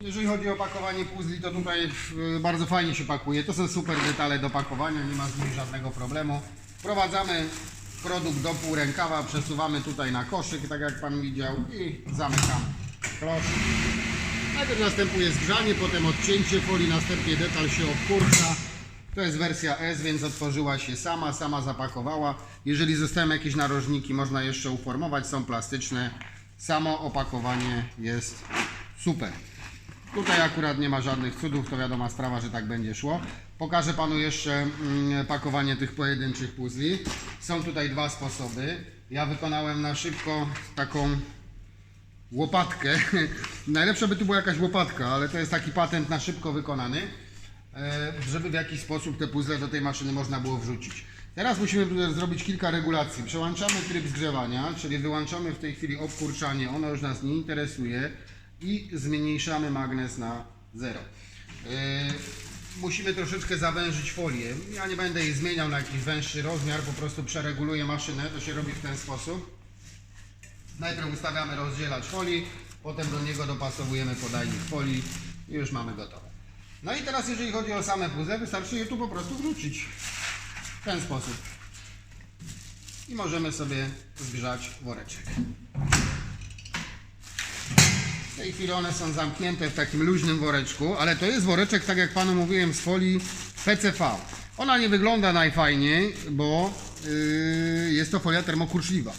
Jeżeli chodzi o pakowanie puzli, to tutaj y, bardzo fajnie się pakuje. To są super detale do pakowania, nie ma z nimi żadnego problemu. Wprowadzamy produkt do pół rękawa, przesuwamy tutaj na koszyk, tak jak Pan widział i zamykamy. Proszę. Najpierw następuje zgrzanie, potem odcięcie folii, następnie detal się obkurcza. To jest wersja S, więc otworzyła się sama, sama zapakowała. Jeżeli zostają jakieś narożniki, można jeszcze uformować, są plastyczne. Samo opakowanie jest super. Tutaj akurat nie ma żadnych cudów, to wiadoma sprawa, że tak będzie szło. Pokażę Panu jeszcze mm, pakowanie tych pojedynczych puzli. Są tutaj dwa sposoby. Ja wykonałem na szybko taką łopatkę. Najlepsza by tu była jakaś łopatka, ale to jest taki patent na szybko wykonany, e, żeby w jakiś sposób te puzzle do tej maszyny można było wrzucić. Teraz musimy zrobić kilka regulacji. Przełączamy tryb zgrzewania, czyli wyłączamy w tej chwili obkurczanie, ono już nas nie interesuje i zmniejszamy magnes na zero. E, Musimy troszeczkę zawężyć folię. Ja nie będę jej zmieniał na jakiś węższy rozmiar, po prostu przereguluję maszynę. To się robi w ten sposób. Najpierw ustawiamy rozdzielacz folii, potem do niego dopasowujemy podajnik folii i już mamy gotowe. No i teraz jeżeli chodzi o same puzzle, wystarczy je tu po prostu wrzucić w ten sposób. I możemy sobie zgrzać woreczek. W tej chwili one są zamknięte w takim luźnym woreczku, ale to jest woreczek, tak jak Panu mówiłem, z folii PCV. Ona nie wygląda najfajniej, bo yy, jest to folia termokurczliwa.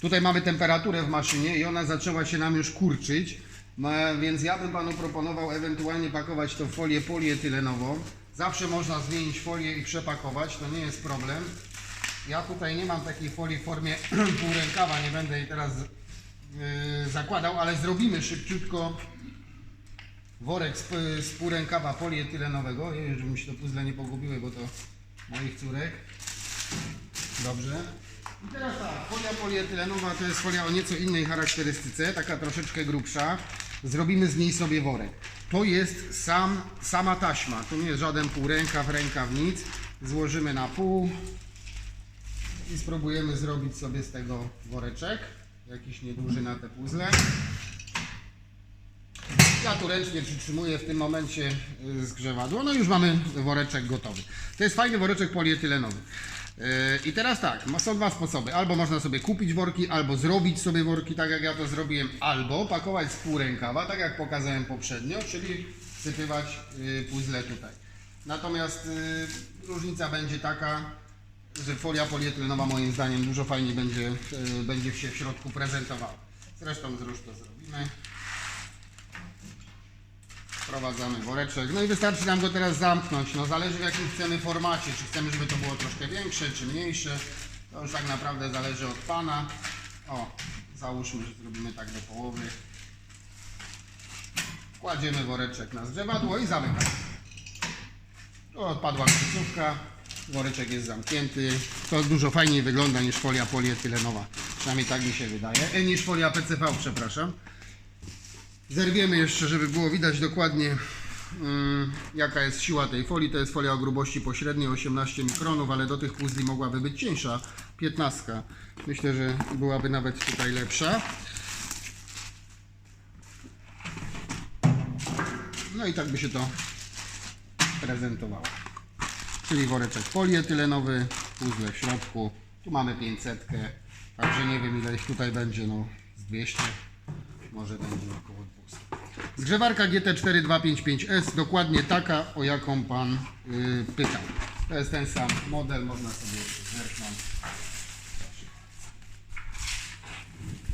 Tutaj mamy temperaturę w maszynie i ona zaczęła się nam już kurczyć, więc ja bym Panu proponował ewentualnie pakować to w folię polietylenową. Zawsze można zmienić folię i przepakować, to nie jest problem. Ja tutaj nie mam takiej folii w formie półrękawa, nie będę jej teraz zakładał, ale zrobimy szybciutko worek z, z półrękawa polietylenowego, mi się to puzzle nie pogubiły, bo to moich córek. Dobrze. I teraz tak, folia polietylenowa to jest folia o nieco innej charakterystyce, taka troszeczkę grubsza. Zrobimy z niej sobie worek. To jest sam, sama taśma, to nie jest żaden półrękaw, rękaw, nic. Złożymy na pół i spróbujemy zrobić sobie z tego woreczek. Jakiś nieduży na te puzzle. Ja tu ręcznie przytrzymuję w tym momencie y, zgrzewidło. No już mamy woreczek gotowy. To jest fajny woreczek polietylenowy. Yy, I teraz tak, są dwa sposoby. Albo można sobie kupić worki, albo zrobić sobie worki, tak jak ja to zrobiłem, albo pakować z pół rękawa, tak jak pokazałem poprzednio, czyli sypywać y, puzzle tutaj. Natomiast y, różnica będzie taka, folia polietylenowa moim zdaniem dużo fajniej będzie, y, będzie się w środku prezentowała. Zresztą zróż to zrobimy. Wprowadzamy woreczek. No i wystarczy nam go teraz zamknąć. No zależy w jakim chcemy formacie. Czy chcemy, żeby to było troszkę większe, czy mniejsze. To już tak naprawdę zależy od Pana. O, załóżmy, że zrobimy tak do połowy. Kładziemy woreczek na zgrzewadło i zamykamy. Tu odpadła końcówka. Woreczek jest zamknięty. To dużo fajniej wygląda niż folia polietylenowa. Przynajmniej tak mi się wydaje. E, niż folia PCV, przepraszam. Zerwiemy jeszcze, żeby było widać dokładnie mm, jaka jest siła tej folii. To jest folia o grubości pośredniej 18 mikronów, ale do tych puzli mogłaby być cieńsza 15. Myślę, że byłaby nawet tutaj lepsza. No i tak by się to prezentowało. Czyli woreczek polietylenowy, puzzle w środku. Tu mamy 500, także nie wiem ile ich tutaj będzie, no z 200 może będzie około 200. Zgrzewarka GT4255S, dokładnie taka, o jaką Pan y, pytał. To jest ten sam model, można sobie zerknąć.